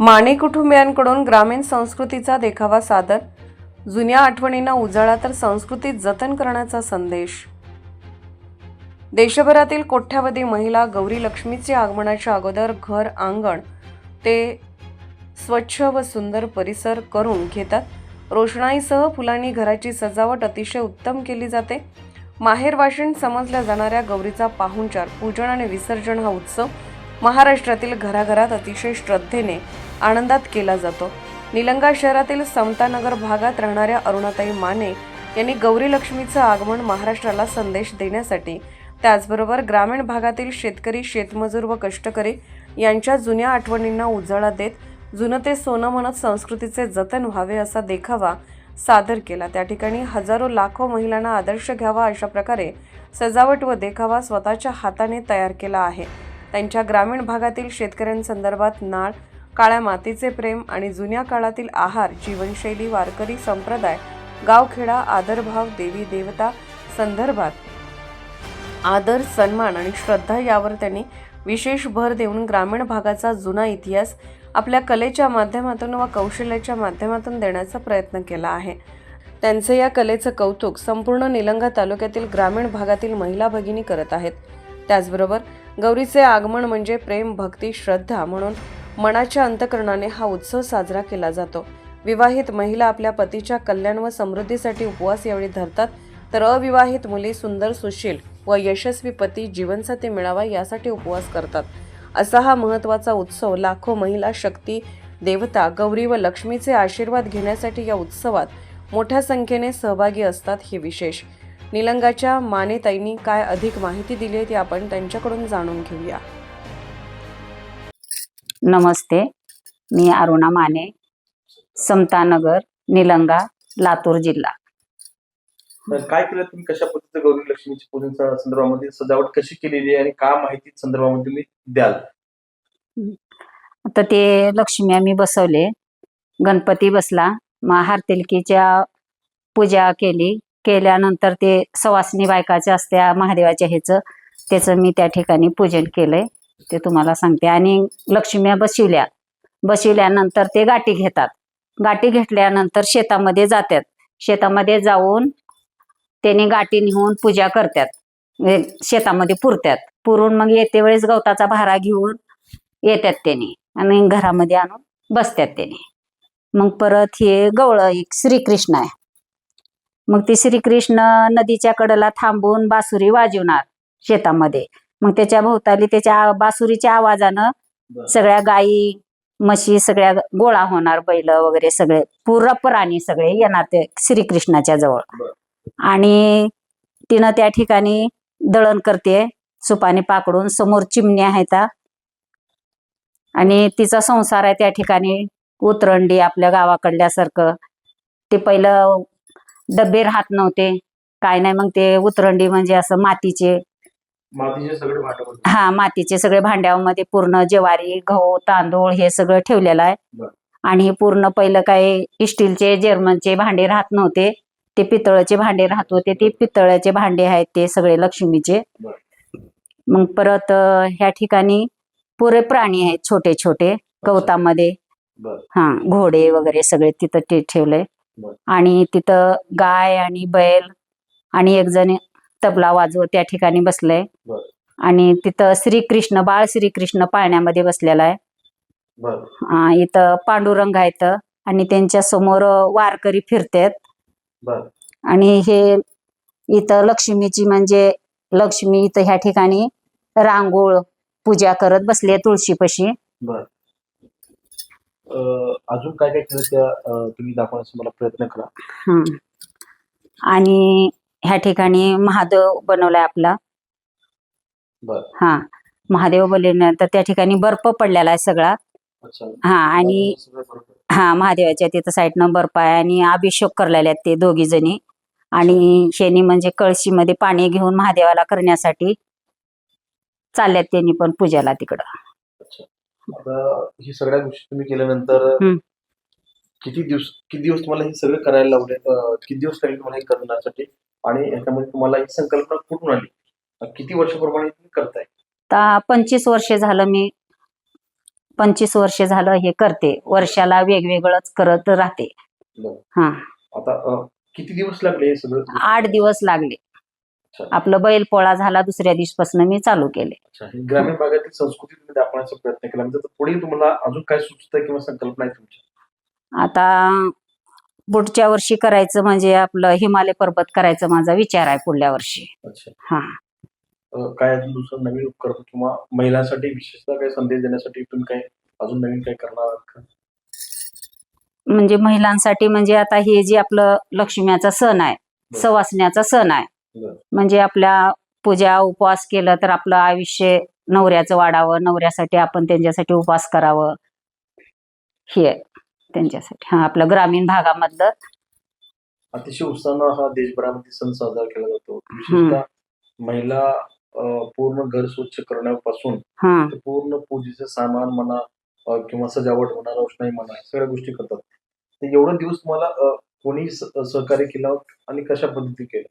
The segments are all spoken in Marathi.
माने कुटुंबियांकडून ग्रामीण संस्कृतीचा देखावा सादर. जुन्या आठवणींना उजाळा तर संस्कृतीत जतन करण्याचा संदेश. देशभरातील कोट्यावधी महिला गौरी लक्ष्मीच्या आगमनाच्या अगोदर घर अंगण ते स्वच्छ व सुंदर परिसर करून घेतात. रोषणाईसह फुलांनी घराची सजावट अतिशय उत्तम केली जाते. माहेर वाशिण समजल्या जाणाऱ्या गौरीचा पाहुणचार पूजन आणि विसर्जन हा उत्सव महाराष्ट्रातील घराघरात अतिशय श्रद्धेने आनंदात केला जातो. निलंगा शहरातील समतानगर भागात राहणाऱ्या अरुणाताई माने यांनी गौरी लक्ष्मीचं आगमन महाराष्ट्राला संदेश देण्यासाठी त्याचबरोबर ग्रामीण भागातील शेतकरी शेतमजूर व कष्टकरी यांच्या जुन्या आठवणींना उजाळा देत जुनं ते सोनं म्हणत संस्कृतीचे जतन व्हावे असा देखावा सादर केला. त्या ठिकाणी हजारो लाखो महिलांना आदर्श घ्यावा अशा प्रकारे सजावट व देखावा स्वतःच्या हाताने तयार केला आहे. त्यांच्या ग्रामीण भागातील शेतकऱ्यांसंदर्भात नाळ काळ्या मातीचे प्रेम आणि जुन्या काळातील आहार जीवनशैली वारकरी संप्रदाय गावखेडा आदरभाव देवी देवता संदर्भात आदर सन्मान आणि श्रद्धा यावर त्यांनी विशेष भर देऊन ग्रामीण भागाचा जुना इतिहास आपल्या कलेच्या माध्यमातून व कौशल्याच्या माध्यमातून देण्याचा प्रयत्न केला आहे. त्यांचे या कलेचं कौतुक संपूर्ण निलंगा तालुक्यातील ग्रामीण भागातील महिला भगिनी करत आहेत. त्याचबरोबर गौरीचे आगमन म्हणजे प्रेम भक्ती श्रद्धा म्हणून मनाच्या अंतकरणाने हा उत्सव साजरा केला जातो. विवाहित महिला आपल्या पतीच्या कल्याण व समृद्धीसाठी उपवास यावेळी धरतात. तर अविवाहित मुली सुंदर सुशील व यशस्वी पती जीवनसाथी मिळावा यासाठी उपवास करतात. असा हा महत्त्वाचा उत्सव लाखो महिला शक्ती देवता गौरी व लक्ष्मीचे आशीर्वाद घेण्यासाठी या उत्सवात मोठ्या संख्येने सहभागी असतात हे विशेष. निलंगाच्या मानेताईंनी काय अधिक माहिती दिली आहे ती आपण त्यांच्याकडून जाणून घेऊया. नमस्ते. मी अरुणा माने समतानगर निलंगा लातूर जिल्हा. तर काय केलं तुम्ही? कशा पद्धतीचं गौरी लक्ष्मीची पूजन संदर्भामध्ये सजावट कशी केलेली आहे आणि काय माहिती संदर्भामध्ये तुम्ही द्याल? आता ते लक्ष्मी आम्ही बसवले. गणपती बसला. मग हारतिलकीच्या पूजा केली. केल्यानंतर ते सवासनी बायकाच्या असत्या महादेवाच्या ह्याचं त्याचं मी त्या ठिकाणी पूजन केलंय. ते तुम्हाला सांगते. आणि लक्ष्म्या बसविल्या. बसविल्यानंतर ते गाठी घेतात. गाठी घेतल्यानंतर शेतामध्ये जातात शेतामध्ये जाऊन त्यांनी गाठी नेऊन पूजा करतात शेतामध्ये पुरतात पुरून मग येते वेळेस गवताचा भारा घेऊन येतात त्यांनी. आणि घरामध्ये आणून बसतात त्यांनी. मग परत हे गवळ एक श्रीकृष्ण आहे. मग ते श्रीकृष्ण नदीच्या कडेला थांबून बासुरी वाजवणार शेतामध्ये. मग त्याच्या भोवताली त्याच्या बासुरीच्या आवाजानं. सगळ्या गायी म्हशी सगळ्या गोळा होणार बैल वगैरे सगळे पूर्ण प्राणी सगळे येणार ते श्रीकृष्णाच्या जवळ. आणि तिनं त्या ठिकाणी दळण करते सुपाने पाकडून समोर चिमण्या आहेत आणि तिचा संसार आहे त्या ठिकाणी उतरंडी आपल्या गावाकडल्यासारखं ते पहिलं डबे राहत नव्हते काय नाही मग ते उतरंडी म्हणजे असं मातीचे मातीचे सगळे भांडवल हा मातीचे सगळे भांड्यामध्ये पूर्ण ज्वारी गहू तांदूळ हे सगळं ठेवलेलं आहे. आणि हे पूर्ण पहिलं काय स्टीलचे जर्मनचे भांडे राहत नव्हते ते पितळाचे भांडे राहत होते ते पितळाचे भांडे आहेत ते सगळे लक्ष्मीचे. मग परत ह्या ठिकाणी पुरे प्राणी आहेत छोटे छोटे गवतामध्ये. हा घोडे वगैरे सगळे तिथं ते ठेवलंय बरं. आणि तिथं गाय आणि बैल आणि एक जण तबला वाजवत त्या ठिकाणी बसलंय. आणि तिथं श्रीकृष्ण बाळ श्रीकृष्ण पाळण्यामध्ये बसलेला आहे. इथं पांडुरंग आहेत आणि त्यांच्यासमोर वारकरी फिरतात. आणि हे इथं लक्ष्मीची म्हणजे लक्ष्मी इथं ह्या ठिकाणी रांगोळ पूजा करत बसले तुळशीपाशी. अजून काय काय तुम्ही दाखवण्याचा मला प्रयत्न करा. आणि ह्या ठिकाणी महादेव बनवलाय आपला. हा महादेव बनवल्यानंतर त्या ठिकाणी बर्फ पडलेला आहे सगळा. हा आणि. हा महादेवाच्या तिथं साईडनं बर्फ आहे आणि अभिषेक करायला आहेत ते दोघी जणी. आणि शेनी म्हणजे कळशीमध्ये पाणी घेऊन महादेवाला करण्यासाठी चालल्यात त्यांनी पण पूजाला तिकडं. ही सगळ्या गोष्टी तुम्ही केल्यानंतर. किती दिवस किती दिवस तुम्हाला हे सगळं करायला लावले? किती दिवस लागले तुम्हाला हे करण्यासाठी? आणि ह्याच्यामध्ये तुम्हाला ही संकल्पना कुठून आली. किती वर्षाप्रमाणे तुम्ही करताय? आता पंचवीस वर्ष झालं मी. पंचवीस वर्ष झालं हे करते. वर्षाला वेगवेगळंच करत राहते. हा. आता किती दिवस लागले हे सगळं आठ दिवस लागले. आपलं बैल पोळा झाला दुसऱ्या दिवसापासून मी चालू केले. ग्रामीण भागातील संस्कृती तुम्ही दाखवण्याचा प्रयत्न केला. म्हणजे पुढे तुम्हाला अजून काय सुचत किंवा संकल्पना आहे तुमची? आता पुढच्या वर्षी करायचं म्हणजे आपलं हिमालय पर्वत करायचं माझा विचार आहे पुढल्या वर्षी. अच्छा. हा. अ, काय अजून दुसरं नवीन उपक्रम किंवा महिलांसाठी विशेषतः काही संदेश देण्यासाठी तुम्ही काय अजून नवीन काय करणार आहात का? म्हणजे महिलांसाठी म्हणजे आता हे जे आपलं लक्ष्म्याचा सण आहे बरं. सवासण्याचा सण आहे. बरं. म्हणजे आपल्या पूजा उपवास केलं तर आपलं आयुष्य नवऱ्याचं वाढावं नवऱ्यासाठी आपण त्यांच्यासाठी उपवास करावं. हे. आहे त्यांच्यासाठी. हा आपलं ग्रामीण भागामधलं. अतिशय उत्साहानं हा देशभरामध्ये सण साजरा केला जातो. विशेषतः महिला अ, पूर्ण घर स्वच्छ करण्यापासून हा. ते पूर्ण पूजेचं सामान म्हणा अ, किंवा सजावट म्हणा रोषणाई म्हणा सगळ्या गोष्टी करतात. एवढं दिवस तुम्हाला अ, कोणी स- सहकार्य केलं आणि कशा पद्धती केलं?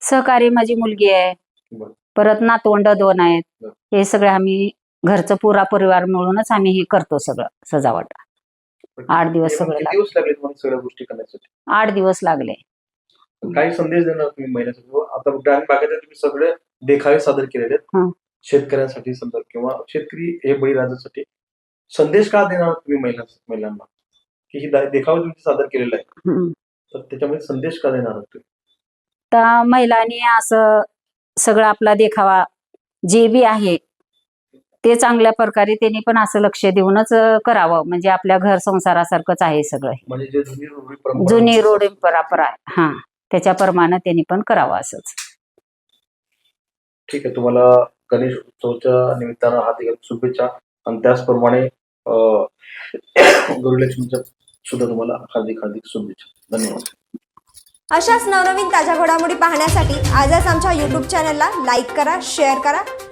सहकारी माझी मुलगी आहे. बरं. परत नातवंड दोन आहेत. बरं. हे सगळे आम्ही घरचं पुरा परिवार मिळूनच आम्ही हे करतो सगळं सजावट. आठ दिवस मग सगळं किती लागलं. दिवस लागले तुम्हाला सगळ्या गोष्टी करण्यासाठी. आठ दिवस लागले. काही संदेश देणार तुम्ही महिन्यासाठी आता ग्रामीण भागात तुम्ही सगळे देखावे सादर केलेले हं. आहेत शेतकऱ्यांसाठी समजा किंवा शेतकरी हे बळीराजासाठी. संदेश का देणार तुम्ही महिला महिलांना? की ही दा- देखावे तुम्ही सादर केलेला आहे हम्म. तर त्याच्यामध्ये संदेश का देणार आहात तुम्ही? तर महिलांनी असं सगळं आपला देखावा जे बी आहे ते चांगल्या प्रकारे त्यांनी पण असं लक्ष देऊनच करावं. म्हणजे आपल्या घर संसारासारखंच आहे सगळं हे. म्हणजे जुनी रूढी परंपरा जुनी रोड परंपरा आहे. हा. त्याच्याप्रमाणे त्यांनी पण करावं असंच. ठीक आहे. तुम्हाला गणेश उत्सवाच्या निमित्तानं हार्दिक शुभेच्छा. आणि त्याचप्रमाणे गुरुलक्ष्मीच्या सुद्धा तुम्हाला हार्दिक हार्दिक शुभेच्छा. धन्यवाद. अशाच नवनवीन ताज्या घडामोडी पाहण्यासाठी आजच आमच्या यूट्यूब चॅनलला लाईक करा शेअर करा.